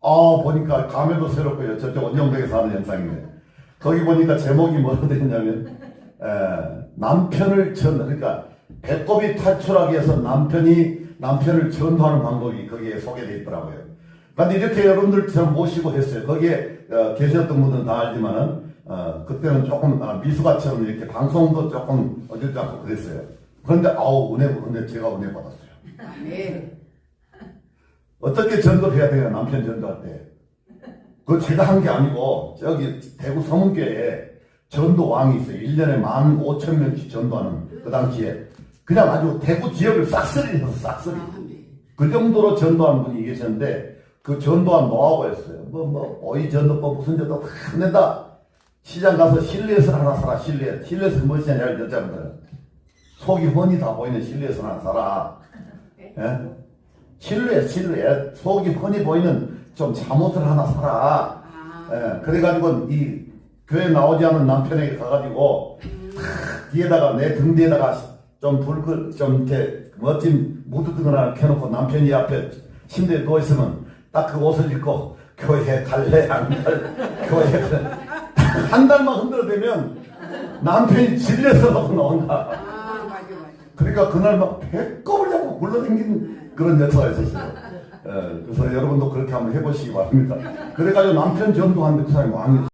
아 보니까 감회도 새롭고요. 저쪽 원정동에 사는 현상이네. 거기 보니까 제목이 뭐라 되냐면 에, 남편을 전 그러니까 배꼽이 탈출하기 위해서 남편이 남편을 전도하는 방법이 거기에 소개되어 있더라고요. 근데 이렇게 여러분들 처럼 모시고 했어요. 거기에 어, 계셨던 분들은 다 알지만은 어, 그때는 조금 아, 미숙아처럼 이렇게 방송도 조금 어질않고 그랬어요. 그런데 아우 은혜 은혜 제가 은혜 받았어요. 네. 어떻게 전도해야 돼요 남편 전도할 때? 그거 제가 한 게 아니고 저기 대구 서문교에 전도 왕이 있어요. 1년에 만 5천 명씩 전도하는 그 당시에 그냥 아주 대구 지역을 싹쓸이 해서 싹쓸이 아멘. 그 정도로 전도하는 분이 계셨는데 그 전도한 노하우였어요. 뭐, 뭐, 오이 전도법 무슨 전도 다 낸다. 시장 가서 실내에서 하나 사라, 실내. 실내에서 무엇이냐, 여자분들은. 속이 훤히 다 보이는 실내에서 하나 사라. 예? 실내, 실내. 속이 훤히 보이는 좀 잠옷을 하나 사라. 아, 예, 그래가지고 이 교회 나오지 않은 남편에게 가가지고 탁 뒤에다가 내 등 뒤에다가 좀 불, 좀 이렇게 멋진 무드 등을 하나 켜놓고 남편이 앞에 침대에 누워 있으면 딱 그 옷을 입고 교회 갈래 안 갈래 교회 갈래 한 달만 흔들어대면 남편이 질려서 나온다. 아, 맞아, 맞아. 그러니까 그날 막 배꼽을 굴러다니는 그런 역사가 있었어요. 예, 그래서 여러분도 그렇게 한번 해보시기 바랍니다. 그래가지고 남편 전도하는데 그 사람이 왕이